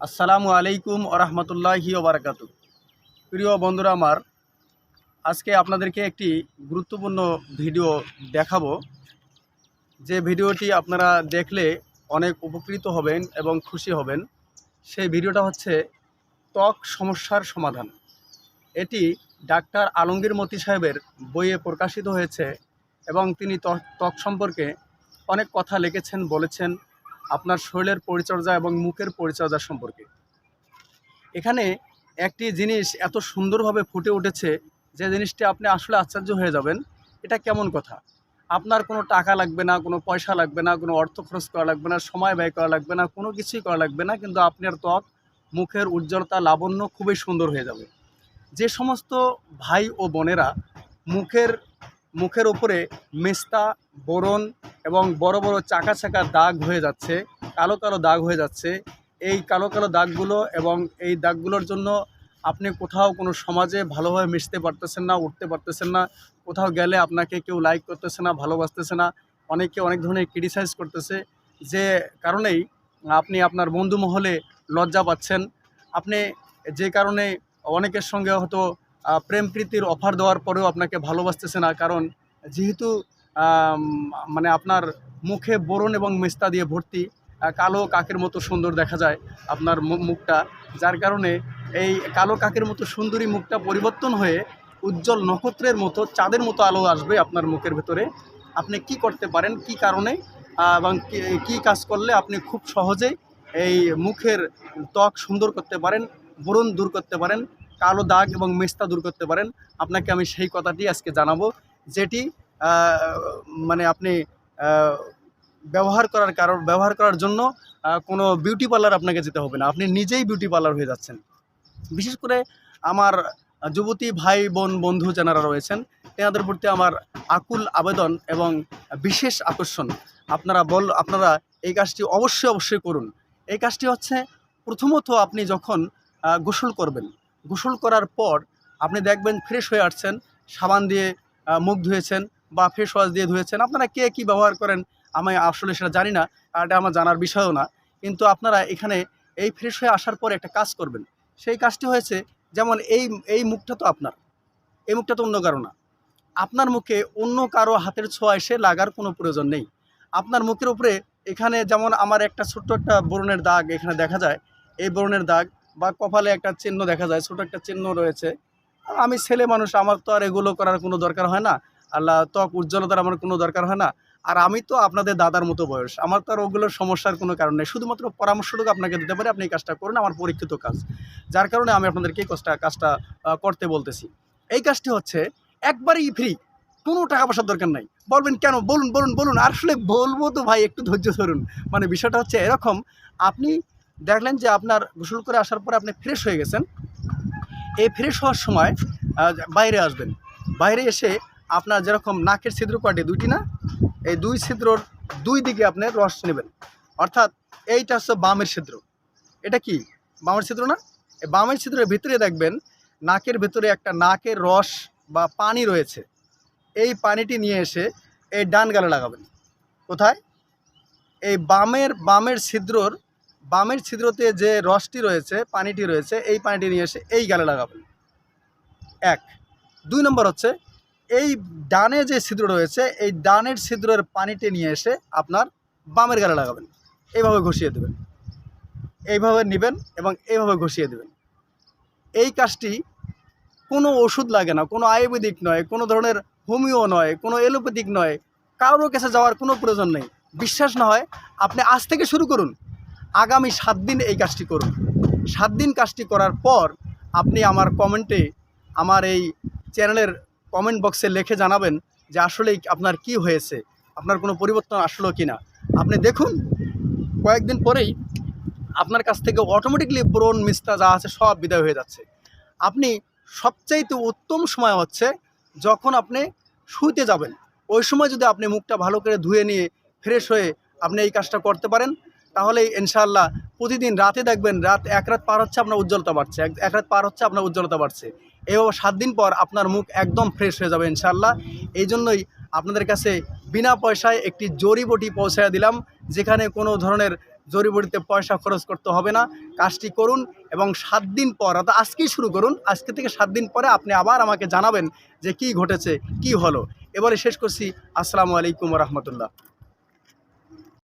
আসসালামু আলাইকুম আরহামতুল্লাহি ওবরাকাতু প্রিয় বন্ধুরা আমার, আজকে আপনাদেরকে একটি গুরুত্বপূর্ণ ভিডিও দেখাবো। যে ভিডিওটি আপনারা দেখলে অনেক উপকৃত হবেন এবং খুশি হবেন। সেই ভিডিওটা হচ্ছে ত্বক সমস্যার সমাধান। এটি ডাক্তার আলমগীর মতি সাহেবের বইয়ে প্রকাশিত হয়েছে এবং তিনি ত্বক সম্পর্কে অনেক কথা লিখেছেন, বলেছেন। আপনার শরীরের পরিচর্যা এবং মুখের পরিচর্যা সম্পর্কে। এখানে একটি জিনিস এত সুন্দরভাবে ফুটে উঠেছে যে জিনিসটি আপনি আসলে আশ্চর্য হয়ে যাবেন, এটা কেমন কথা? আপনার কোনো টাকা লাগবে না, কোনো পয়সা লাগবে না, কোনো অর্থ খরচ করা লাগবে না, সময় ব্যয় করা লাগবে না, কোনো কিছুই করা লাগবে না, কিন্তু আপনার ত্বক, মুখের উজ্জ্বলতা, লাবণ্য খুবই সুন্দর হয়ে যাবে। যে সমস্ত ভাই ও বোনেরা মুখের মুখের উপরে মেস্তা, বোরন এবং বড় বড় চাকা চাকা দাগ হয়ে যাচ্ছে, কালো কালো দাগ হয়ে যাচ্ছে। এই কালো কালো দাগগুলো এবং এই দাগগুলোর জন্য আপনি কোথাও কোনো সমাজে ভালোভাবে মিশতে পারতেছেন না, উঠতে পারতেছেন না। কোথাও গেলে আপনাকে কেউ লাইক করতেছে না, ভালোবাসতেছে না। অনেকে অনেক ধরনের ক্রিটিসাইজ করতেছে যে কারণেই আপনি আপনার বন্ধু মহলে লজ্জা পাচ্ছেন। আপনি যে কারণে অনেকের সঙ্গে হয়তো প্রেম প্রীতির অফার দেওয়ার পরেও আপনাকে ভালোবাসতেছে না, কারণ যেহেতু মানে আপনার মুখে বোরন এবং মেস্তা দিয়ে ভর্তি কালো কাকের মতো সুন্দর দেখা যায় আপনার মুখটা, যার কারণে এই কালো কাকের মতো সুন্দরী মুখটা পরিবর্তন হয়ে উজ্জ্বল নক্ষত্রের মতো, চাঁদের মতো আলো আসবে আপনার মুখের ভেতরে। আপনি কি করতে পারেন, কি কারণে এবং কি কাজ করলে আপনি খুব সহজেই এই মুখের ত্বক সুন্দর করতে পারেন, ব্রণ দূর করতে পারেন কালো দাগ এবং মেস্তা দূর করতে পারেন। আপনাকে আমি সেই কথাটি আজকে জানাব, যেটি মানে আপনি ব্যবহার করার কারণ, ব্যবহার করার জন্য কোনো বিউটি পার্লার আপনাকে যেতে হবে না। আপনি নিজেই বিউটি পার্লার হয়ে যাচ্ছেন। বিশেষ করে আমার যুবতী ভাই, বোন, বন্ধু যারা রয়েছেন, তেনাদের প্রতি আমার আকুল আবেদন এবং বিশেষ আকর্ষণ। আপনারা বল, আপনারা এই কাজটি অবশ্যই অবশ্যই করুন। এই কাজটি হচ্ছে, প্রথমত আপনি যখন গোসল করবেন গোসল করার পর আপনি দেখবেন ফ্রেশ হয়ে আসছেন, সাবান দিয়ে মুখ ধুয়েছেন বা ফেস ওয়াশ দিয়ে ধুয়েছেন। আপনারা কে কী ব্যবহার করেন আমি আসলে সেটা জানি না, আর এটা আমার জানার বিষয়ও না। কিন্তু আপনারা এখানে এই ফ্রেশ হয়ে আসার পর একটা কাজ করবেন। সেই কাজটি হয়েছে যেমন এই এই মুখটা তো আপনার, এই মুখটা তো অন্য কারও না। আপনার মুখে অন্য কারও হাতের ছোঁয়া এসে লাগার কোনো প্রয়োজন নেই। আপনার মুখের উপরে এখানে যেমন আমার একটা ছোট্ট একটা বরণের দাগ এখানে দেখা যায়। এই বরণের দাগ বা কপালে একটা চিহ্ন দেখা যায়, ছোট একটা চিহ্ন রয়েছে। আমি ছেলে মানুষ, আমার তো আর এগুলো করার কোনো দরকার হয় না। আল্লাহ ত্বক উজ্জ্বলতার আমার কোনো দরকার হয় না। আর আমি তো আপনাদের দাদার মতো বয়স, আমার তো আর ওগুলোর সমস্যার কোনো কারণ নেই। শুধুমাত্র পরামর্শটুকু আপনাকে দিতে পারি, আপনি এই কাজটা করুন, আমার পরীক্ষিত কাজ। যার কারণে আমি আপনাদেরকে এই কাজটা কাজটা করতে বলতেছি। এই কাজটি হচ্ছে, একবারই ফ্রি কোনো টাকা পয়সার দরকার নাই। বলবেন কেন? বলুন বলুন বলুন। আসলে বলব তো ভাই, একটু ধৈর্য ধরুন। মানে বিষয়টা হচ্ছে এরকম, আপনি দেখলেন যে আপনার গোসল করে আসার পরে আপনি ফ্রেশ হয়ে গেছেন। এই ফ্রেশ হওয়ার সময় বাইরে আসবেন। বাইরে এসে আপনার যেরকম নাকের ছিদ্র কয়টি? দুইটি না? এই দুই ছিদ্রর দুই দিকে আপনি রস নেবেন। অর্থাৎ এইটা হচ্ছে বামের ছিদ্র। এটা কি? বামের ছিদ্র না? এই বামের ছিদ্রের ভিতরে দেখবেন নাকের ভিতরে একটা নাকের রস বা পানি রয়েছে। এই পানিটি নিয়ে এসে এই ডান গালে লাগাবেন। কোথায়? এই বামের বামের ছিদ্রর বামের ছিদ্রতে যে রসটি রয়েছে, পানিটি রয়েছে, এই পানিটি নিয়ে এসে এই গালে লাগাবেন। এক। দুই নম্বর হচ্ছে, এই ডানে যে ছিদ্র রয়েছে, এই ডানের ছিদ্রের পানিটি নিয়ে এসে আপনার বামের গালে লাগাবেন। এইভাবে ঘষিয়ে দেবেন। এইভাবে নেবেন এবং এইভাবে ঘষিয়ে দেবেন। এই কাজটি কোনো ওষুধ লাগে না, কোনো আয়ুর্বেদিক নয়, কোনো ধরনের হোমিও নয়, কোনো এলোপ্যাথিক নয়, কারোর কাছে যাওয়ার কোনো প্রয়োজন নেই। বিশ্বাস না হয়, আপনি আজ থেকে শুরু করুন। আগামী সাত দিন এই কাজটি করুন। সাত দিন কাজটি করার পর আপনি আমার কমেন্টে আমার এই চ্যানেলের কমেন্ট বক্সে লিখে জানাবেন যে আসলেই আপনার কি হয়েছে, আপনার কোনো পরিবর্তন আসলো কি না আপনি দেখুন, কয়েকদিন পরেই আপনার কাছ থেকে অটোমেটিকলি ব্রণ মিস্তা যা আছে সব বিদায় হয়ে যাচ্ছে। আপনি সবচাইতে উত্তম সময় হচ্ছে যখন আপনি শুইতে যাবেন। ওই সময় যদি আপনি মুখটা ভালো করে ধুয়ে নিয়ে ফ্রেশ হয়ে আপনি এই কাজটা করতে পারেন তাহলে ইনশাআল্লাহ প্রতিদিন রাতে দেখবেন রাত এক রাত পার হচ্ছে আপনার উজ্জ্বলতা বাড়ছে। এক রাত পার হচ্ছে আপনার উজ্জ্বলতা বাড়ছে। এভাবে সাত দিন পর আপনার মুখ একদম ফ্রেশ হয়ে যাবে ইনশাআল্লাহ। এই জন্যই আপনাদের কাছে বিনা পয়সায় একটি জড়িবটি পৌঁছায় দিলাম, যেখানে কোনো ধরনের জড়িবড়িতে পয়সা খরচ করতে হবে না। কাজটি করুন এবং সাত দিন পর, অর্থাৎ আজকেই শুরু করুন, আজকে থেকে সাত দিন পরে আপনি আবার আমাকে জানাবেন যে কি ঘটেছে, কি হলো। এবারে শেষ করছি। আসসালামু আলাইকুম রহমতুল্লাহ।